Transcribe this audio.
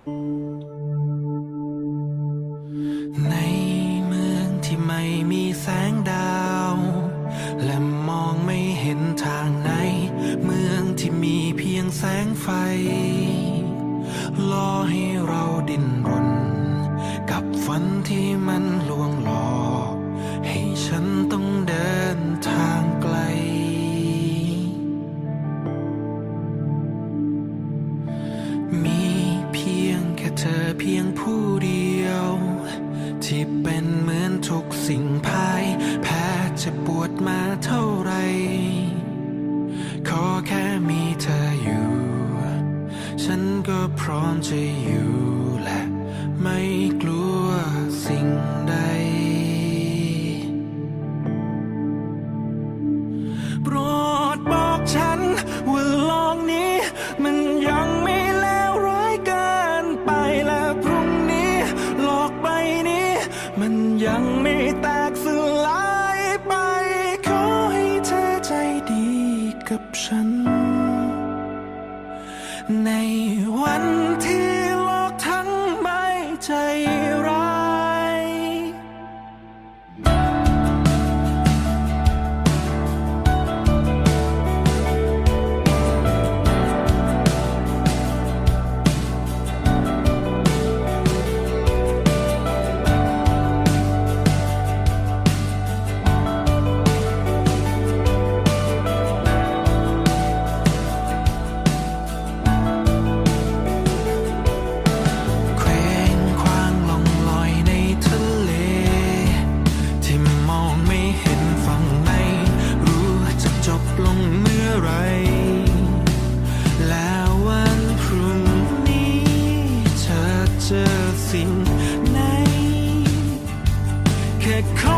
ในเมืองที่ไม่มีแสงดาว และมองไม่เห็นทางไหน เมืองที่มีเพียงแสงไฟรอให้เราดิ้นรน กับฝันที่มันลวง อเพียงผู้เดียว ที่เป็นเหมือนทุกสิ่งภายแพ้จะปวดมาเท่าไร ขอแค่มีเธออยู่ ฉันก็พร้อมจะอยู่ ยังไม่แตกสลายไป ขอให้เธอใจดีกับฉัน ในวันที่โลกทั้งใบใจ come